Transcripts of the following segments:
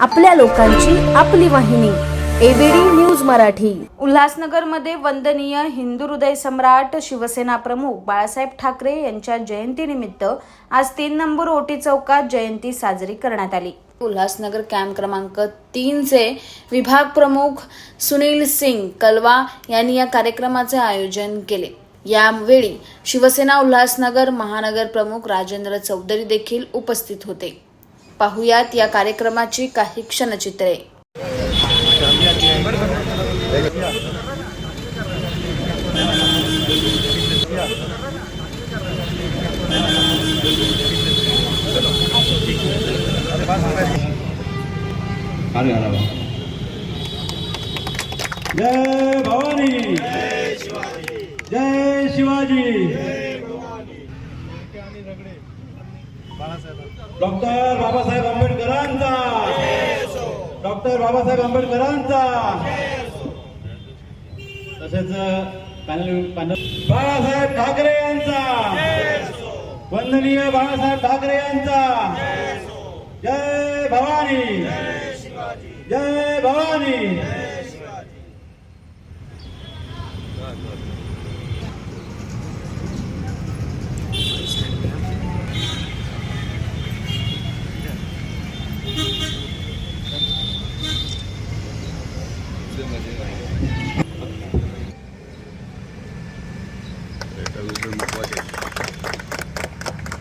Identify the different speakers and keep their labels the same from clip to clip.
Speaker 1: आपल्या लोकांची आपली वाहिनी. ABD news Marathi. उल्हासनगरमध्ये वंदनीय हिंदू हृदय सम्राट शिवसेना प्रमुख बाळासाहेब ठाकरे यांच्या जयंतीनिमित्त आज तीन नंबर ओटी चौकात जयंती साजरी करण्यात आली. उल्हासनगर कॅम्प क्रमांक तीनचे विभाग प्रमुख सुनील सिंग कलवा यांनी या कार्यक्रमाचे आयोजन केले. यावेळी शिवसेना उल्हासनगर महानगर प्रमुख राजेंद्र चौधरी देखील उपस्थित होते. पाहुयात या कार्यक्रमाची काही क्षणचित्रे.
Speaker 2: अरे अरे जय भवानी जय शिवाजी. डॉक्टर बाबासाहेब आंबेडकरांचा. डॉक्टर बाबासाहेब आंबेडकरांचा. तसेच पॅनल पॅनल. बाळासाहेब ठाकरे यांचा. वंदनीय बाळासाहेब ठाकरे यांचा. जय भवानी. जय भवानी.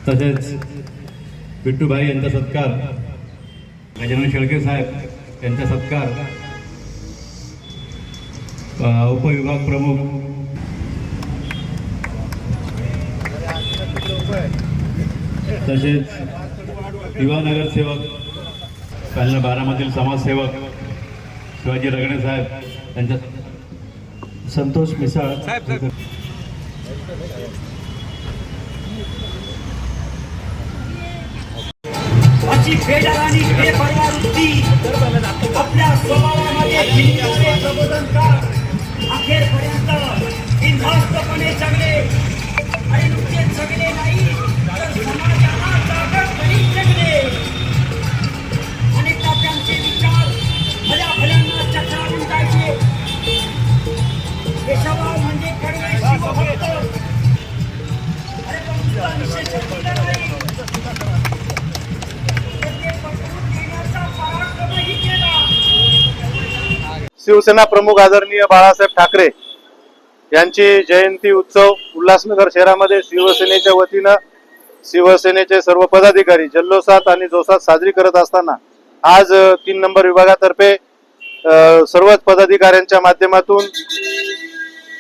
Speaker 2: तसेच बिट्टूभाई यांचा सत्कार गजानन शेळके साहेब यांचा सत्कार उपविभाग प्रमुख तसेच युवा नगरसेवक पहिल्या बारामधील समाजसेवक शिवाजी रगणे साहेब यांचा संतोष मिसाळ.
Speaker 3: अशी बेडागानी बेपर्वा वृत्ती आपल्या स्वभावामध्ये हिंदूचे प्रबोधनकार अखेरपर्यंत
Speaker 4: शिवसेना प्रमुख आदरणीय बाळासाहेब ठाकरे यांची जयंती उत्सव उल्हासनगर शहरामध्ये शिवसेनेच्या वतीनं शिवसेनेचे सर्व पदाधिकारी जल्लोषात आणि जोशात साजरी करत असताना आज तीन नंबर विभागातर्फे सर्वच पदाधिकाऱ्यांच्या माध्यमातून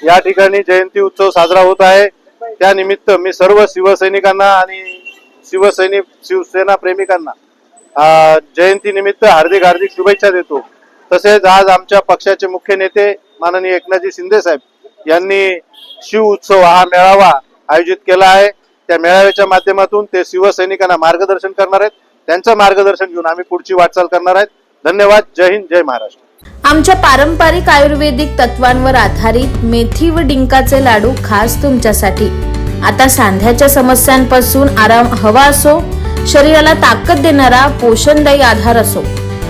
Speaker 4: या ठिकाणी जयंती उत्सव साजरा होत आहे. त्यानिमित्त मी सर्व शिवसैनिकांना आणि शिवसैनिक शिवसेना प्रेमिकांना जयंतीनिमित्त हार्दिक हार्दिक शुभेच्छा देतो. तसेच आज आमच्या पक्षाचे मुख्य नेते माननीय एकनाथजी शिंदे साहेब यांनी शिव उत्सव हा मेळावा आयोजित केला आहे. त्या मेळाव्याच्या माध्यमातून ते शिवसैनिकांना मार्गदर्शन करणार आहेत. त्यांचं मार्गदर्शन घेऊन आम्ही पुढची वाटचाल करणार आहेत. धन्यवाद. जय हिंद जय महाराष्ट्र.
Speaker 1: आमच्या पारंपरिक आयुर्वेदिक तत्वांवर आधारित मेथी व डिंकाचे लाडू खास तुमच्यासाठी. आता सांध्याच्या समस्यांपासून आराम हवा असो शरीराला ताकद देणारा पोषणदायी आधार असो.